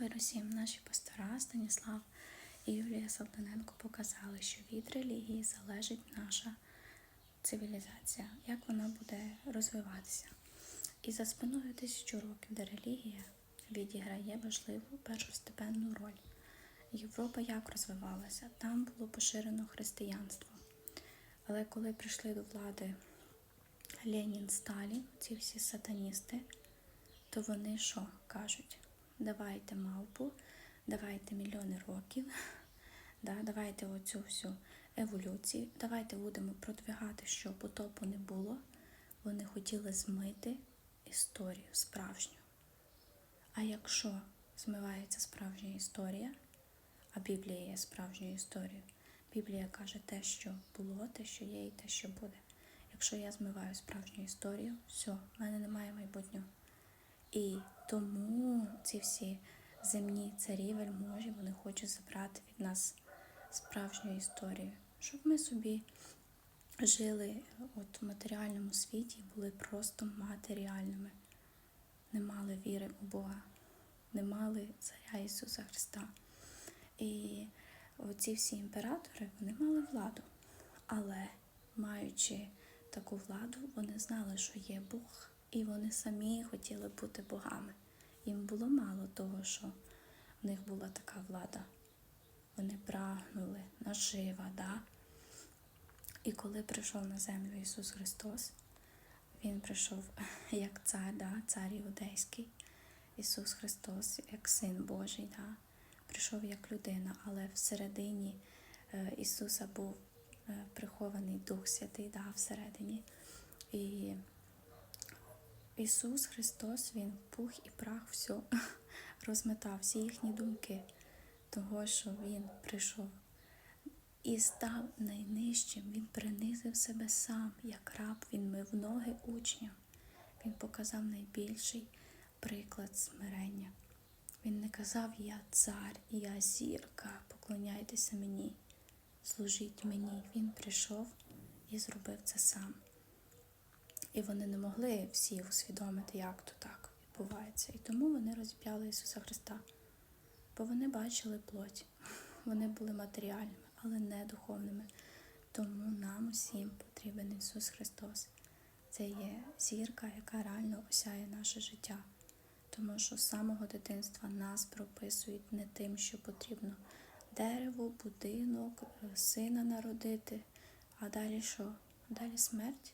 Мир усім наші пастора Станіслав і Юлія Салтаненко показали, що від релігії залежить наша цивілізація, як вона буде розвиватися. І за спиною тисячу років, де релігія відіграє важливу першостепенну роль. Європа як розвивалася? Там було поширено християнство. Але коли прийшли до влади Ленін, Сталін, ці всі сатаністи, то вони що кажуть? Давайте мавпу, давайте мільйони років, да, давайте оцю всю еволюцію, давайте будемо продвигати, що потопу не було. Вони хотіли змити історію справжню. А якщо змивається справжня історія, а Біблія є справжньою історією, Біблія каже те, що було, те, що є, і те, що буде. Якщо я змиваю справжню історію, все, в мене немає майбутнього. І тому ці всі земні царі, вельможі, вони хочуть забрати від нас справжню історію, щоб ми собі жили от в матеріальному світі і були просто матеріальними, не мали віри у Бога, не мали царя Ісуса Христа. І оці всі імператори вони мали владу, але маючи таку владу, вони знали, що є Бог, і вони самі хотіли бути богами. Їм було мало того, що в них була така влада. Вони прагнули нажива, да? І коли прийшов на землю Ісус Христос, Він прийшов як цар, да? цар Іудейський, Ісус Христос, як Син Божий, да? прийшов як людина, але всередині е, Ісуса був е, прихований Дух Святий да, всередині. І Ісус Христос, Він пух і прах все розметав, всі їхні думки, того, що Він прийшов і став найнижчим. Він принизив себе сам, як раб, він мив ноги учням. Він показав найбільший приклад смирення. Він не казав Я цар, я зірка, поклоняйтеся мені, служіть мені. Він прийшов і зробив це сам. І вони не могли всі усвідомити, як то так відбувається. І тому вони розіп'яли Ісуса Христа, бо вони бачили плоть, вони були матеріальними, але не духовними. Тому нам усім потрібен Ісус Христос. Це є зірка, яка реально осяє наше життя. Тому що з самого дитинства нас прописують не тим, що потрібно дерево, будинок, сина народити, а далі що? Далі смерть.